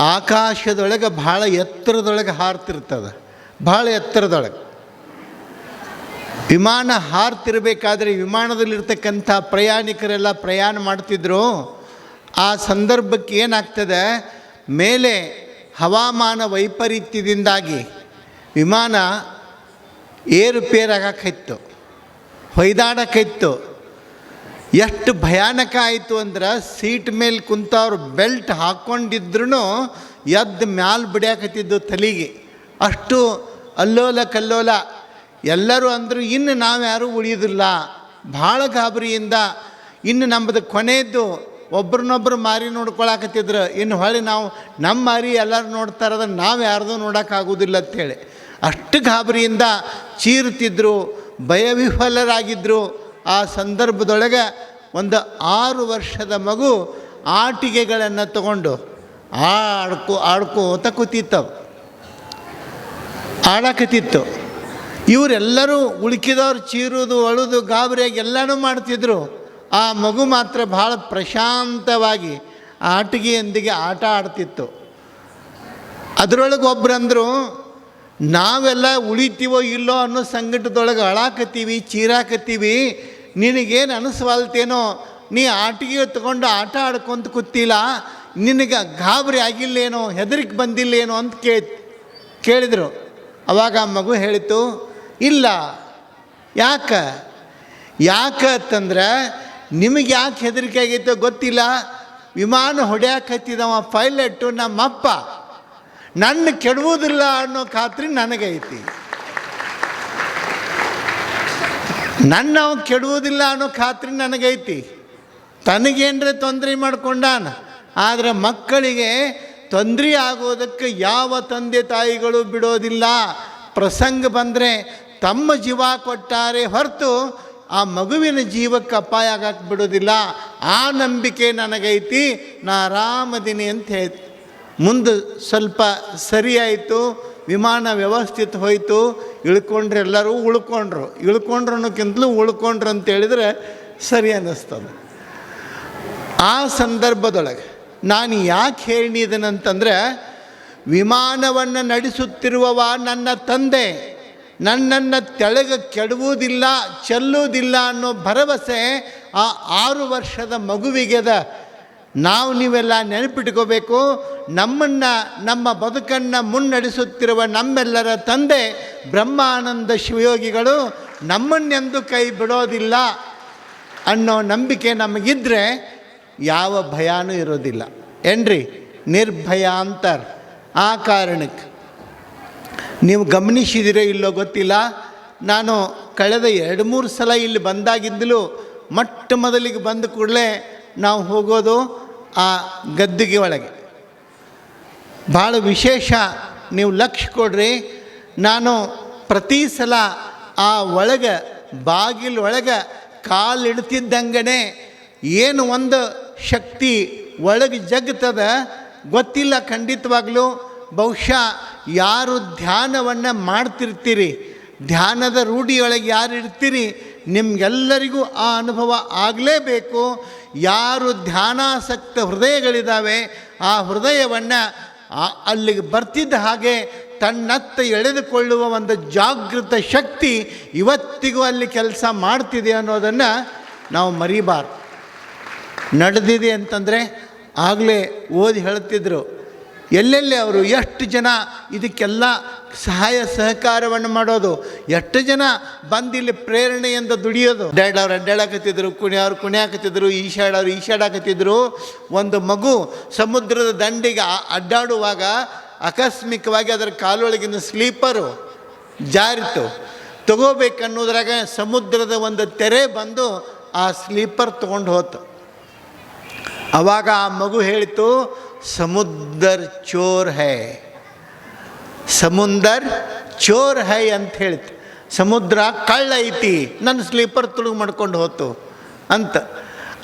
ಆಕಾಶದೊಳಗೆ ಭಾಳ ಎತ್ತರದೊಳಗೆ ಹಾರ್ತಿರ್ತದೆ. ಭಾಳ ಎತ್ತರದೊಳಗೆ. ವಿಮಾನ ಹಾರ್ತಿರಬೇಕಾದ್ರೆ ವಿಮಾನದಲ್ಲಿರ್ತಕ್ಕಂಥ ಪ್ರಯಾಣಿಕರೆಲ್ಲ ಪ್ರಯಾಣ ಮಾಡ್ತಿದ್ರು. ಆ ಸಂದರ್ಭಕ್ಕೆ ಏನಾಗ್ತದೆ? ಮೇಲೆ ಹವಾಮಾನ ವೈಪರೀತ್ಯದಿಂದಾಗಿ ವಿಮಾನ ಏರುಪೇರಾಗಕ್ಕಿತ್ತು. ಹೊಯ್ದಾಡಕ್ಕಿತ್ತು. ಎಷ್ಟು ಭಯಾನಕ ಆಯಿತು ಅಂದ್ರೆ ಸೀಟ್ ಮೇಲೆ ಕುಂತವ್ರು ಬೆಲ್ಟ್ ಹಾಕ್ಕೊಂಡಿದ್ರು ಎದ್ದ ಮ್ಯಾಲ ಬಿಡ್ಯಾಕತ್ತಿದ್ದು ತಲೆಗೆ. ಅಷ್ಟು ಅಲ್ಲೋಲ ಕಲ್ಲೋಲ. ಎಲ್ಲರೂ ಅಂದರು, ಇನ್ನು ನಾವ್ಯಾರೂ ಉಳಿಯೋದಿಲ್ಲ ಭಾಳ ಗಾಬರಿಯಿಂದ ಇನ್ನು ನಮ್ಮದು ಕೊನೆಯದ್ದು ಒಬ್ರನ್ನೊಬ್ರು ಮಾರಿ ನೋಡ್ಕೊಳಕತ್ತಿದ್ರು. ಇನ್ನು ಹೊಳೆ ನಾವು ನಮ್ಮ ಮಾರಿ ಎಲ್ಲರೂ ನೋಡ್ತಾರದ ನಾವು ಯಾರ್ದು ನೋಡೋಕ್ಕಾಗೋದಿಲ್ಲ ಅಂತೇಳಿ. ಅಷ್ಟು ಗಾಬರಿಯಿಂದ ಚೀರ್ತಿದ್ರು ಭಯವಿಫಲರಾಗಿದ್ದರು ಆ ಸಂದರ್ಭದೊಳಗೆ ಒಂದು ಆರು ವರ್ಷದ ಮಗು ಆಟಿಕೆಗಳನ್ನು ತಗೊಂಡು ಆಡ್ಕೊ ಆಡ್ಕೋತ ಕೂತಿತ್ತವು ಆಡಕತ್ತಿತ್ತು. ಇವರೆಲ್ಲರೂ ಉಳುಕಿದವ್ರು, ಚೀರುದು, ಅಳುದು, ಗಾಬರಿಯಾಗಿ ಎಲ್ಲನೂ ಮಾಡ್ತಿದ್ರು. ಆ ಮಗು ಮಾತ್ರ ಭಾಳ ಪ್ರಶಾಂತವಾಗಿ ಆಟಿಕೆಯೊಂದಿಗೆ ಆಟ ಆಡ್ತಿತ್ತು. ಅದರೊಳಗೆ ಒಬ್ರಂದರು, ನಾವೆಲ್ಲ ಉಳಿತೀವೋ ಇಲ್ಲೋ ಅನ್ನೋ ಸಂಕಟದೊಳಗೆ ಅಳಾಕತ್ತೀವಿ, ಚೀರಾಕತ್ತೀವಿ ನಿನಗೇನು ಅನಿಸ್ವಲ್ತೇನೋ? ನೀ ಆಟಿಗೆ ತಗೊಂಡು ಆಟ ಆಡ್ಕೊಂತ ಕೂತಿಲ್ಲ, ನಿನಗೆ ಗಾಬರಿ ಆಗಿಲ್ಲೇನೋ, ಹೆದರಿಕೆ ಬಂದಿಲ್ಲೇನೋ ಅಂತ ಕೇ, ಕೇಳಿದರು. ಅವಾಗ ಮಗು ಹೇಳಿತು, ಇಲ್ಲ, ಯಾಕೆ? ಯಾಕೆ ಅಂತಂದ್ರೆ, ನಿಮಗೆ ಯಾಕೆ ಹೆದರಿಕೆ ಆಗೈತೋ ಗೊತ್ತಿಲ್ಲ. ವಿಮಾನ ಹೊಡ್ಯಾಕತ್ತಿದವ ಪೈಲಟ್ಟು ನಮ್ಮಪ್ಪ. ನನ್ನ ಕೆಡುವುದಿಲ್ಲ ಅನ್ನೋ ಖಾತ್ರಿ ನನಗೈತಿ. ನನ್ನ ಅವ ಕೆಡುವುದಿಲ್ಲ ಅನ್ನೋ ಖಾತ್ರಿ ನನಗೈತಿ. ತನಗೇನ್ರೆ ತೊಂದರೆ ಮಾಡ್ಕೊಂಡಾನ. ಆದರೆ ಮಕ್ಕಳಿಗೆ ತೊಂದರೆ ಆಗೋದಕ್ಕೆ ಯಾವ ತಂದೆ ತಾಯಿಗಳು ಬಿಡೋದಿಲ್ಲ. ಪ್ರಸಂಗ ಬಂದರೆ ತಮ್ಮ ಜೀವ ಕೊಟ್ಟಾರೆ ಹೊರತು ಆ ಮಗುವಿನ ಜೀವಕ್ಕೆ ಅಪಾಯ ಆಗಕ್ಕೆ ಬಿಡೋದಿಲ್ಲ ಆ ನಂಬಿಕೆ ನನಗೈತಿ. ನಾ ಆರಾಮದಿನಿ ಅಂತ ಹೇಳಿ ಮುಂದೆ ಸ್ವಲ್ಪ ಸರಿಯಾಯಿತು ವಿಮಾನ ವ್ಯವಸ್ಥಿತ ಹೋಯಿತು, ಇಳ್ಕೊಂಡ್ರೆ ಎಲ್ಲರೂ ಉಳ್ಕೊಂಡ್ರು. ಇಳ್ಕೊಂಡ್ರು ಅನ್ನೋಕ್ಕಿಂತಲೂ ಉಳ್ಕೊಂಡ್ರು ಅಂತ ಹೇಳಿದ್ರೆ ಸರಿ ಅನ್ನಿಸ್ತದೆ. ಆ ಸಂದರ್ಭದೊಳಗೆ ನಾನು ಯಾಕೆ ಹೇಳಿದನಂತಂದರೆ ವಿಮಾನವನ್ನು ನಡೆಸುತ್ತಿರುವವ ನನ್ನ ತಂದೆ, ನನ್ನನ್ನು ತೆಳಗೆ ಕೆಡುವುದಿಲ್ಲ ಚೆಲ್ಲುವುದಿಲ್ಲ ಅನ್ನೋ ಭರವಸೆ ಆ ಆರು ವರ್ಷದ ಮಗುವಿಗೆದ ನಾವು ನೀವೆಲ್ಲ ನೆನಪಿಟ್ಕೋಬೇಕು, ನಮ್ಮನ್ನು, ನಮ್ಮ ಬದುಕನ್ನು ಮುನ್ನಡೆಸುತ್ತಿರುವ ನಮ್ಮೆಲ್ಲರ ತಂದೆ ಬ್ರಹ್ಮಾನಂದ ಶಿವಯೋಗಿಗಳು ನಮ್ಮನ್ನೆಂದು ಕೈ ಬಿಡೋದಿಲ್ಲ ಅನ್ನೋ ನಂಬಿಕೆ ನಮಗಿದ್ರೆ ಯಾವ ಭಯನೂ ಇರೋದಿಲ್ಲ. ಏನ್ರಿ? ನಿರ್ಭಯ ಅಂತಾರೆ. ಆ ಕಾರಣಕ್ಕೆ ನೀವು ಗಮನಿಸಿದಿರೋ ಇಲ್ಲೋ ಗೊತ್ತಿಲ್ಲ, ನಾನು ಕಳೆದ ಎರಡು ಮೂರು ಸಲ ಇಲ್ಲಿ ಬಂದಾಗಿದ್ದಲೂ ಮೊಟ್ಟ ಮೊದಲಿಗೆ ಬಂದ ಕೂಡಲೇ ನಾವು ಹೋಗೋದು ಆ ಗದ್ದಿಗೆ ಒಳಗೆ. ಭಾಳ ವಿಶೇಷ ನೀವು ಲಕ್ಷ್ಯ ಕೊಡ್ರಿ. ನಾನು ಪ್ರತಿ ಸಲ ಆ ಒಳಗೆ, ಬಾಗಿಲು ಒಳಗೆ ಕಾಲಿಡ್ತಿದ್ದಂಗೆ ಏನು ಒಂದು ಶಕ್ತಿ ಒಳಗೆ ಜಗ್ತದ ಗೊತ್ತಿಲ್ಲ ಖಂಡಿತವಾಗಲೂ. ಬಹುಶಃ ಯಾರು ಧ್ಯಾನವನ್ನು ಮಾಡ್ತಿರ್ತೀರಿ. ಧ್ಯಾನದ ರೂಢಿಯೊಳಗೆ ಯಾರು ಇರ್ತೀರಿ ನಿಮಗೆಲ್ಲರಿಗೂ ಆ ಅನುಭವ ಆಗಲೇಬೇಕು. ಯಾರು ಧ್ಯಾನಾಸಕ್ತ ಹೃದಯಗಳಿದ್ದಾವೆ, ಆ ಹೃದಯವನ್ನು ಅಲ್ಲಿಗೆ ಬರ್ತಿದ್ದ ಹಾಗೆ ತನ್ನತ್ತ ಎಳೆದುಕೊಳ್ಳುವ ಒಂದು ಜಾಗೃತ ಶಕ್ತಿ ಇವತ್ತಿಗೂ ಅಲ್ಲಿ ಕೆಲಸ ಮಾಡ್ತಿದೆ ಅನ್ನೋದನ್ನು ನಾವು ಮರಿಬಾರ್ದು. ನಡೆದಿದೆ ಅಂತಂದರೆ ಆಗಲೇ ಓದಿ ಹೇಳ್ತಿದ್ರು. ಎಲ್ಲೆಲ್ಲಿ ಅವರು? ಎಷ್ಟು ಜನ ಇದಕ್ಕೆಲ್ಲ ಸಹಾಯ ಸಹಕಾರವನ್ನು ಮಾಡೋದು. ಎಷ್ಟು ಜನ ಬಂದಿಲ್ಲಿ ಪ್ರೇರಣೆಯಿಂದ ದುಡಿಯೋದು. ಅಡ್ಡಾಡವ್ರು ಅಡ್ಡಾಡಕತ್ತಿದ್ರು ಕುಣಿಯವ್ರು ಕುಣಿಯಾಕತ್ತಿದ್ರು ಈಶಾಡವ್ರು ಈಶಾಡಾಕತ್ತಿದ್ರು ಒಂದು ಮಗು ಸಮುದ್ರದ ದಂಡಿಗೆ ಅಡ್ಡಾಡುವಾಗ ಆಕಸ್ಮಿಕವಾಗಿ ಅದರ ಕಾಲೊಳಗಿನ ಸ್ಲೀಪರು ಜಾರಿತು. ತಗೋಬೇಕನ್ನೋದ್ರಾಗ ಸಮುದ್ರದ ಒಂದು ತೆರೆ ಬಂದು ಆ ಸ್ಲೀಪರ್ ತೊಗೊಂಡು ಹೋತು. ಅವಾಗ ಆ ಮಗು ಹೇಳಿತು, ಸಮುದ್ರ ಚೋರ್ ಹೈ. ಸಮುಂದರ್ ಚೋರ್ ಹೈ ಅಂತ ಹೇಳ್ತು ಸಮುದ್ರ ಕಳ್ಳ ಐತಿ, ನನ್ನ ಸ್ಲೀಪರ್ ತುಳುಗು ಮಾಡ್ಕೊಂಡು ಹೋತು ಅಂತ.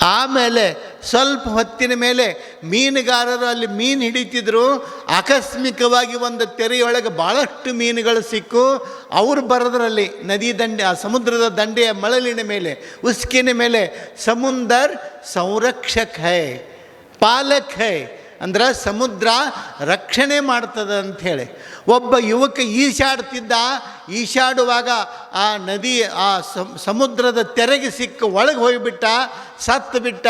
ಆಮೇಲೆ ಸ್ವಲ್ಪ ಹೊತ್ತಿನ ಮೇಲೆ ಮೀನುಗಾರರು ಅಲ್ಲಿ ಮೀನು ಹಿಡಿತಿದ್ರು. ಆಕಸ್ಮಿಕವಾಗಿ ಒಂದು ತೆರೆಯೊಳಗೆ ಭಾಳಷ್ಟು ಮೀನುಗಳು ಸಿಕ್ಕು. ಅವರು ಬರೋದ್ರಲ್ಲಿ ನದಿ ದಂಡೆ, ಆ ಸಮುದ್ರದ ದಂಡೆಯ ಮಳಲಿನ ಮೇಲೆ, ಉಸ್ಕಿನ ಮೇಲೆ ಸಮುಂದರ್ ಸಂರಕ್ಷಕ್ ಹೈ, ಪಾಲಕ್ ಹೈ ಅಂದ್ರೆ ಸಮುದ್ರ ರಕ್ಷಣೆ ಮಾಡ್ತದೆ ಅಂಥೇಳಿ ಒಬ್ಬ ಯುವಕ ಈಶಾಡ್ತಿದ್ದ, ಈಶಾಡುವಾಗ ಆ ನದಿ, ಆ ಸಮ್- ಸಮುದ್ರದ ತೆರೆಗೆ ಸಿಕ್ಕ ಒಳಗೆ ಹೋಗಿಬಿಟ್ಟ, ಸತ್ತು ಬಿಟ್ಟ,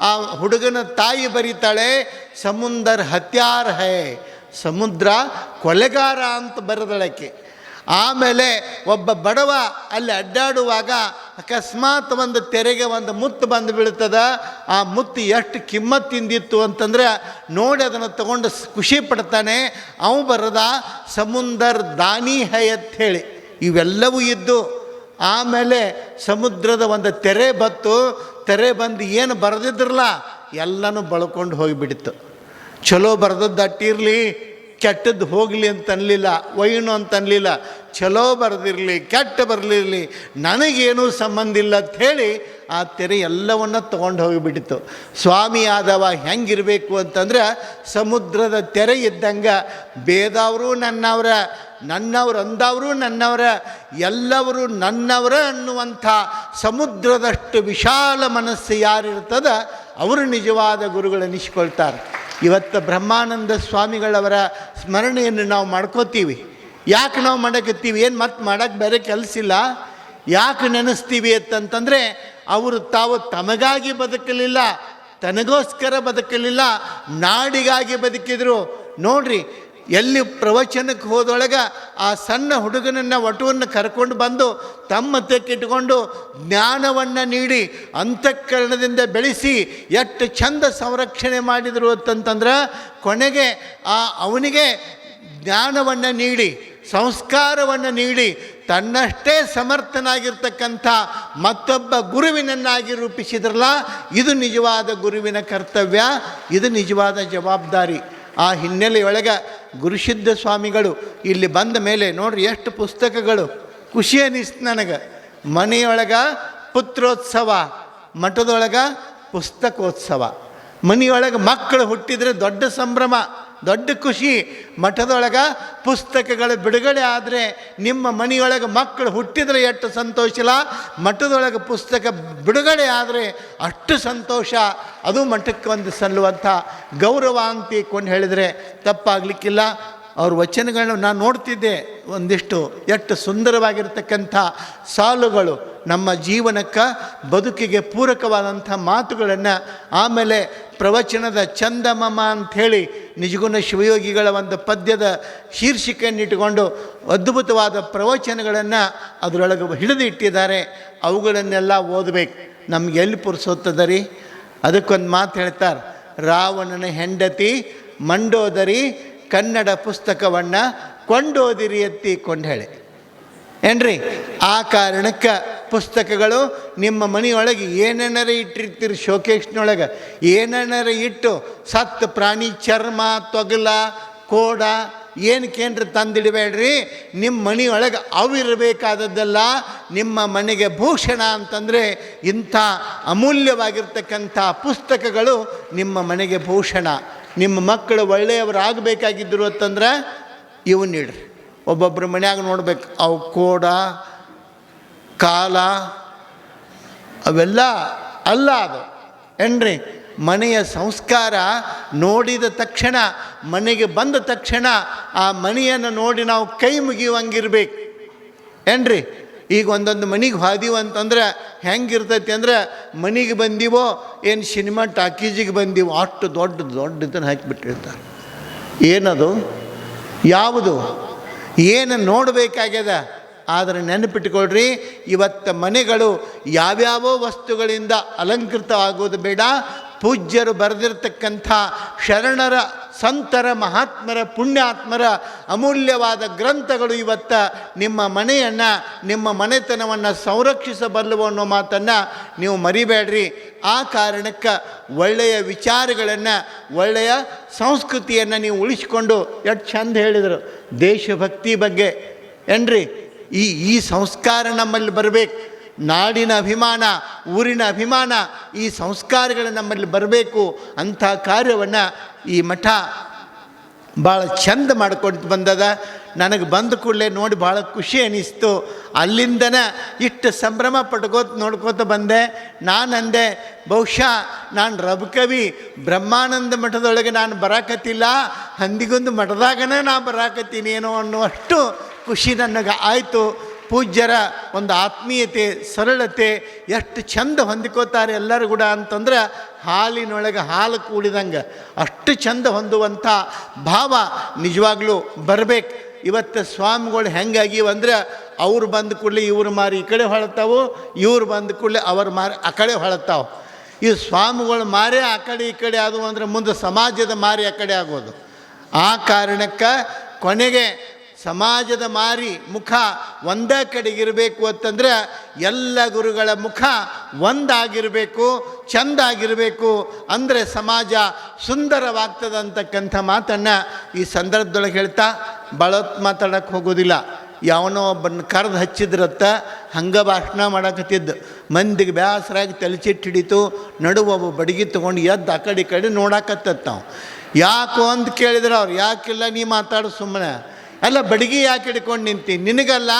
ಆ ಹುಡುಗನ ತಾಯಿ ಬರೀತಾಳೆ, ಸಮುಂದರ್ ಹತ್ಯಾರ್ ಹೇ, ಸಮುದ್ರ ಕೊಲೆಗಾರ ಅಂತ ಬರೆದಳಕ್ಕೆ. ಆಮೇಲೆ ಒಬ್ಬ ಬಡವ ಅಲ್ಲಿ ಅಡ್ಡಾಡುವಾಗ ಅಕಸ್ಮಾತ್ ಒಂದು ತೆರೆಗೆ ಒಂದು ಮುತ್ತು ಬಂದು ಬೀಳ್ತದ. ಆ ಮುತ್ತು ಎಷ್ಟು ಕಿಮ್ಮತ್ತಿಂದಿತ್ತು ಅಂತಂದ್ರೆ ನೋಡಿ ಅದನ್ನು ತಗೊಂಡು ಖುಷಿ ಪಡ್ತಾನೆ. ಅವು ಬರದ ಸಮುಂದರ್ ದಾನಿ ಹೈ ಹೇಳಿ. ಇವೆಲ್ಲವೂ ಇದ್ದು ಆಮೇಲೆ ಸಮುದ್ರದ ಒಂದು ತೆರೆ ಬತ್ತು. ತೆರೆ ಬಂದು ಏನು ಬರೆದಿದ್ರಲ್ಲ ಎಲ್ಲನೂ ಬಳ್ಕೊಂಡು ಹೋಗಿಬಿಡ್ತು. ಚಲೋ ಬರೆದದ್ದು ಅಟ್ಟಿರಲಿ ಕೆಟ್ಟದ್ದು ಹೋಗಲಿ ಅಂತ ವೈನು ಅಂತ ಅನ್ಲಿಲ್ಲ ಚಲೋ ಬರೆದಿರಲಿ, ಕೆಟ್ಟ ಬರಲಿರಲಿ ನನಗೇನೂ ಸಂಬಂಧ ಇಲ್ಲ ಅಂತ ಹೇಳಿ ಆ ತೆರೆ ಎಲ್ಲವನ್ನ ತೊಗೊಂಡು ಹೋಗಿಬಿಟ್ಟಿತ್ತು. ಸ್ವಾಮಿ ಆದವ ಹೆಂಗಿರಬೇಕು ಅಂತಂದ್ರೆ ಸಮುದ್ರದ ತೆರೆ ಇದ್ದಂಗೆ, ಬೇದವರು ನನ್ನವರ, ನನ್ನವ್ರು ಅಂದವರು ನನ್ನವರ, ಎಲ್ಲವರು ನನ್ನವರ ಅನ್ನುವಂಥ ಸಮುದ್ರದಷ್ಟು ವಿಶಾಲ ಮನಸ್ಸು ಯಾರಿರ್ತದ, ಅವರು ನಿಜವಾದ ಗುರುಗಳನ್ನಿಸ್ಕೊಳ್ತಾರೆ ಇವತ್ತು ಬ್ರಹ್ಮಾನಂದ ಸ್ವಾಮಿಗಳವರ ಸ್ಮರಣೆಯನ್ನು ನಾವು ಮಾಡ್ಕೋತೀವಿ. ಯಾಕೆ ನಾವು ಮಾಡಕತ್ತೀವಿ? ಏನು ಮತ್ತೆ ಮಾಡೋಕ್ಕೆ ಬೇರೆ ಕೆಲಸ ಇಲ್ಲ. ಯಾಕೆ ನೆನೆಸ್ತೀವಿ ಅಂತಂತಂದರೆ, ಅವರು ತಾವು ತಮಗಾಗಿ ಬದುಕಲಿಲ್ಲ, ತನಗೋಸ್ಕರ ಬದುಕಲಿಲ್ಲ, ನಾಡಿಗಾಗಿ ಬದುಕಿದ್ರು. ನೋಡ್ರಿ ಎಲ್ಲಿ ಪ್ರವಚನಕ್ಕೆ ಹೋದೊಳಗ ಆ ಸಣ್ಣ ಹುಡುಗನನ್ನು ಒಟುವನ್ನು ಕರ್ಕೊಂಡು ಬಂದು ತಮ್ಮ ತೆಕ್ಕಿಟ್ಕೊಂಡು ಜ್ಞಾನವನ್ನು ನೀಡಿ ಅಂತಃಕರಣದಿಂದ ಬೆಳೆಸಿ ಎಷ್ಟು ಚಂದ ಸಂರಕ್ಷಣೆ ಮಾಡಿದರು ಅಂತಂತಂದ್ರೆ ಕೊನೆಗೆ ಆ ಅವನಿಗೆ ಜ್ಞಾನವನ್ನು ನೀಡಿ, ಸಂಸ್ಕಾರವನ್ನು ನೀಡಿ, ತನ್ನಷ್ಟೇ ಸಮರ್ಥನಾಗಿರ್ತಕ್ಕಂಥ ಮತ್ತೊಬ್ಬ ಗುರುವಿನನ್ನಾಗಿ ರೂಪಿಸಿದ್ರಲ್ಲ, ಇದು ನಿಜವಾದ ಗುರುವಿನ ಕರ್ತವ್ಯ, ಇದು ನಿಜವಾದ ಜವಾಬ್ದಾರಿ. ಆ ಹಿನ್ನೆಲೆಯೊಳಗೆ ಗುರುಸಿದ್ಧ ಸ್ವಾಮಿಗಳು ಇಲ್ಲಿ ಬಂದ ಮೇಲೆ ನೋಡ್ರಿ ಎಷ್ಟು ಪುಸ್ತಕಗಳು. ಖುಷಿ ಅನಿಸ್ತು ನನಗೆ. ಮನೆಯೊಳಗೆ ಪುತ್ರೋತ್ಸವ, ಮಠದೊಳಗೆ ಪುಸ್ತಕೋತ್ಸವ. ಮನೆಯೊಳಗೆ ಮಕ್ಕಳು ಹುಟ್ಟಿದರೆ ದೊಡ್ಡ ಸಂಭ್ರಮ. ದೊಡ್ಡ ಖುಷಿ. ಮಠದೊಳಗೆ ಪುಸ್ತಕಗಳು ಬಿಡುಗಡೆ ಆದರೆ ನಿಮ್ಮ ಮನೆಯೊಳಗೆ ಮಕ್ಕಳು ಹುಟ್ಟಿದರೆ ಎಷ್ಟು ಸಂತೋಷ ಇಲ್ಲ. ಮಠದೊಳಗೆ ಪುಸ್ತಕ ಬಿಡುಗಡೆ ಆದರೆ ಅಷ್ಟು ಸಂತೋಷ. ಅದು ಮಠಕ್ಕೆ ಒಂದು ಸಲ್ಲುವಂಥ ಗೌರವ ಅಂತ ಕೊಂಡು ಹೇಳಿದರೆ ತಪ್ಪಾಗಲಿಕ್ಕಿಲ್ಲ. ಅವ್ರ ವಚನಗಳನ್ನ ನಾನು ನೋಡ್ತಿದ್ದೆ ಒಂದಿಷ್ಟು. ಎಷ್ಟು ಸುಂದರವಾಗಿರ್ತಕ್ಕಂಥ ಸಾಲುಗಳು. ನಮ್ಮ ಜೀವನಕ್ಕೆ ಬದುಕಿಗೆ ಪೂರಕವಾದಂಥ ಮಾತುಗಳನ್ನು ಆಮೇಲೆ ಪ್ರವಚನದ ಚಂದಮಮ ಅಂಥೇಳಿ ನಿಜಗುಣ ಶಿವಯೋಗಿಗಳ ಒಂದು ಪದ್ಯದ ಶೀರ್ಷಿಕೆಯನ್ನಿಟ್ಟುಕೊಂಡು ಅದ್ಭುತವಾದ ಪ್ರವಚನಗಳನ್ನು ಅದರೊಳಗೆ ಹಿಡಿದು ಇಟ್ಟಿದ್ದಾರೆ. ಅವುಗಳನ್ನೆಲ್ಲ ಓದಬೇಕು. ನಮ್ಗೆ ಎಲ್ಲಿ ಪುರುಸೋತ್ತದ ರೀ? ಅದಕ್ಕೊಂದು ಮಾತು ಹೇಳ್ತಾರೆ, ರಾವಣನ ಹೆಂಡತಿ ಮಂಡೋದರಿ ಕನ್ನಡ ಪುಸ್ತಕವನ್ನು ಕೊಂಡೋದಿರಿ ಎತ್ತಿ ಕೊಂಡು ಏನ್ರಿ? ಆ ಕಾರಣಕ್ಕೆ ಪುಸ್ತಕಗಳು ನಿಮ್ಮ ಮನೆಯೊಳಗೆ ಏನೇನಾರ ಇಟ್ಟಿರ್ತೀರಿ ಶೋಕೇಶ್ನೊಳಗೆ? ಏನೇನಾರ ಇಟ್ಟು ಸತ್ತು ಪ್ರಾಣಿ ಚರ್ಮ, ತೊಗಲ, ಕೋಡ ಏನಕ್ಕೇನ್ರಿ ತಂದಿಡಬೇಡ್ರಿ? ನಿಮ್ಮ ಮನೆಯೊಳಗೆ ಅವಿರಬೇಕಾದದ್ದೆಲ್ಲ ನಿಮ್ಮ ಮನೆಗೆ ಭೂಷಣ ಅಂತಂದರೆ ಇಂಥ ಅಮೂಲ್ಯವಾಗಿರ್ತಕ್ಕಂಥ ಪುಸ್ತಕಗಳು ನಿಮ್ಮ ಮನೆಗೆ ಭೂಷಣ. ನಿಮ್ಮ ಮಕ್ಕಳು ಒಳ್ಳೆಯವರಾಗಬೇಕಾಗಿದ್ದರು ಅಂತಂದ್ರೆ ಇವನ್ನಿಡ್ರಿ ಒಬ್ಬೊಬ್ಬರ ಮನ್ಯಾಗ ನೋಡ್ಬೇಕು. ಅವು ಕೋಡ, ಕಾಲ, ಅವೆಲ್ಲ ಅಲ್ಲ ಅದು. ಏನ್ರಿ? ಮನೆಯ ಸಂಸ್ಕಾರ ನೋಡಿದ ತಕ್ಷಣ, ಮನೆಗೆ ಬಂದ ತಕ್ಷಣ ಆ ಮನೆಯನ್ನು ನೋಡಿ ನಾವು ಕೈ ಮುಗಿಯುವಂಗಿರ್ಬೇಕು. ಏನ್ರಿ? ಈಗ ಒಂದೊಂದು ಮನೆಗೆ ಹಾದೀವಿ ಅಂತಂದ್ರೆ ಹೆಂಗಿರ್ತೈತಿ ಅಂದ್ರೆ ಮನೆಗೆ ಬಂದೀವೋ, ಏನು ಸಿನಿಮಾ ಟಾಕೀಜಿಗೆ ಬಂದೀವೋ, ಅಷ್ಟು ದೊಡ್ಡ ದೊಡ್ಡ ಇದನ್ನು ಹಾಕಿಬಿಟ್ಟಿರ್ತಾರೆ. ಏನದು? ಯಾವುದು? ಏನು ನೋಡಬೇಕಾಗ್ಯದ? ಆದರೆ ನೆನಪಿಟ್ಟುಕೊಳ್ಳ್ರಿ ಇವತ್ತು ಮನೆಗಳು ಯಾವ್ಯಾವ ವಸ್ತುಗಳಿಂದ ಅಲಂಕೃತ ಆಗೋದು ಬೇಡ. ಪೂಜ್ಯರು ಬರೆದಿರ್ತಕ್ಕಂಥ ಶರಣರ ಸಂತರ ಮಹಾತ್ಮರ ಪುಣ್ಯಾತ್ಮರ ಅಮೂಲ್ಯವಾದ ಗ್ರಂಥಗಳು ಇವತ್ತ ನಿಮ್ಮ ಮನೆಯನ್ನು, ನಿಮ್ಮ ಮನೆತನವನ್ನು ಸಂರಕ್ಷಿಸಬಲ್ಲವು ಅನ್ನೋ ಮಾತನ್ನು ನೀವು ಮರಿಬೇಡ್ರಿ. ಆ ಕಾರಣಕ್ಕೆ ಒಳ್ಳೆಯ ವಿಚಾರಗಳನ್ನು, ಒಳ್ಳೆಯ ಸಂಸ್ಕೃತಿಯನ್ನು ನೀವು ಉಳಿಸಿಕೊಂಡು ಎಷ್ಟು ಚಂದ ಹೇಳಿದರು. ದೇಶಭಕ್ತಿ ಬಗ್ಗೆ ಏನ್ರಿ? ಈ ಈ ಸಂಸ್ಕಾರ ನಮ್ಮಲ್ಲಿ ಬರಬೇಕು. ನಾಡಿನ ಅಭಿಮಾನ, ಊರಿನ ಅಭಿಮಾನ, ಈ ಸಂಸ್ಕಾರಗಳು ನಮ್ಮಲ್ಲಿ ಬರಬೇಕು ಅಂಥ ಕಾರ್ಯವನ್ನು ಈ ಮಠ ಭಾಳ ಚಂದ ಮಾಡ್ಕೊಂಡು ಬಂದದ. ನನಗೆ ಬಂದ ಕೂಡಲೇ ನೋಡಿ ಭಾಳ ಖುಷಿ ಅನಿಸ್ತು. ಅಲ್ಲಿಂದನೇ ಇಷ್ಟು ಸಂಭ್ರಮ ಪಟ್ಕೋತ ನೋಡ್ಕೋತ ಬಂದೆ. ನಾನು ಅಂದೆ ಬಹುಶಃ ನಾನು ರಬಕವಿ ಬ್ರಹ್ಮಾನಂದ ಮಠದೊಳಗೆ ನಾನು ಬರಾಕತ್ತಿಲ್ಲ. ಹಂದಿಗೊಂದು ಮಠದಾಗನೇ ನಾನು ಬರಾಕತ್ತೀನಿ ಏನೋ ಅನ್ನುವಷ್ಟು ಖುಷಿ ನನಗೆ ಆಯಿತು. ಪೂಜ್ಯರ ಒಂದು ಆತ್ಮೀಯತೆ, ಸರಳತೆ ಎಷ್ಟು ಚಂದ ಹೊಂದಿಕೋತಾರೆ ಎಲ್ಲರೂ ಕೂಡ ಅಂತಂದ್ರೆ ಹಾಲಿನೊಳಗೆ ಹಾಲು ಕೂಡಿದಂಗೆ. ಅಷ್ಟು ಚಂದ ಹೊಂದುವಂಥ ಭಾವ ನಿಜವಾಗ್ಲೂ ಬರಬೇಕು. ಇವತ್ತು ಸ್ವಾಮಿಗಳು ಹೆಂಗಾಗಿವಂದ್ರೆ ಅವ್ರು ಬಂದ ಕೂಡಲೇ ಇವ್ರು ಮಾರಿ ಈ ಕಡೆ ಹೊಳತಾವು, ಇವ್ರು ಬಂದ ಕೂಡಲೇ ಅವ್ರ ಮಾರಿ ಆ ಕಡೆ ಹೊಳತಾವು. ಈ ಸ್ವಾಮಿಗಳು ಮಾರೇ ಆ ಕಡೆ ಈ ಕಡೆ ಆದವು ಅಂದ್ರೆ ಮುಂದೆ ಸಮಾಜದ ಮಾರಿ ಆ ಕಡೆ ಆಗೋದು. ಆ ಕಾರಣಕ್ಕೆ ಕೊನೆಗೆ ಸಮಾಜದ ಮಾರಿ ಮುಖ ಒಂದೇ ಕಡೆಗಿರಬೇಕು ಅಂತಂದ್ರೆ ಎಲ್ಲ ಗುರುಗಳ ಮುಖ ಒಂದಾಗಿರಬೇಕು, ಚಂದಾಗಿರಬೇಕು ಅಂದರೆ ಸಮಾಜ ಸುಂದರವಾಗ್ತದಂತಕ್ಕಂಥ ಮಾತನ್ನು ಈ ಸಂದರ್ಭದೊಳಗೆ ಹೇಳ್ತಾ ಬಳತ್ ಮಾತಾಡೋಕ್ಕೆ ಹೋಗೋದಿಲ್ಲ. ಯಾವನೋ ಒಬ್ಬನ ಕರೆದು ಹಚ್ಚಿದ್ರತ್ತ ಹಂಗೆ ಭಾಷಣ ಮಾಡಕತ್ತಿದ್ದು. ಮಂದಿಗೆ ಬೇಸರಾಗಿ ತಲೆಚಿಟ್ಟು ಹಿಡಿತು, ನಡುವ ಒಬ್ಬ ಬಡಗಿ ತೊಗೊಂಡು ಎದ್ದು ಆ ಕಡೆ ಈ ಕಡೆ ನಾವು. ಯಾಕೋ ಅಂತ ಕೇಳಿದ್ರೆ ಅವ್ರು, ಯಾಕಿಲ್ಲ ನೀ ಮಾತಾಡು ಸುಮ್ಮನೆ ಅಲ್ಲ, ಬಡಗಿ ಯಾಕೆ ಹಿಡ್ಕೊಂಡು ನಿಂತಿ? ನಿನಗಲ್ಲ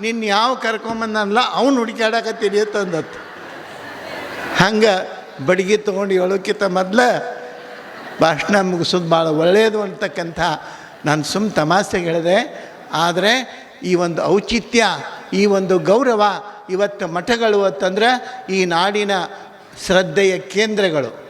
ನಿನ್ನ ಯಾವ ಕರ್ಕೊಂಬಂದಲ್ಲ ಅವ್ನು ಹುಡುಕಾಡಕತ್ತೀನಿ ಅಂತಂದತ್ತು ಹಂಗೆ ಬಡಗಿ ತೊಗೊಂಡು ಹೇಳೋಕ್ಕಿಂತ ಮೊದಲ ಭಾಷಣ ಮುಗಿಸೋದು ಭಾಳ ಒಳ್ಳೆಯದು ಅಂತಕ್ಕಂಥ ನಾನು ಸುಮ್ಮ ತಮಾಸೆ ಹೇಳಿದೆ. ಆದರೆ ಈ ಒಂದು ಔಚಿತ್ಯ, ಈ ಒಂದು ಗೌರವ ಇವತ್ತು ಮಠಗಳು ಅಂತಂದ್ರೆ ಈ ನಾಡಿನ ಶ್ರದ್ಧೆಯ ಕೇಂದ್ರಗಳು.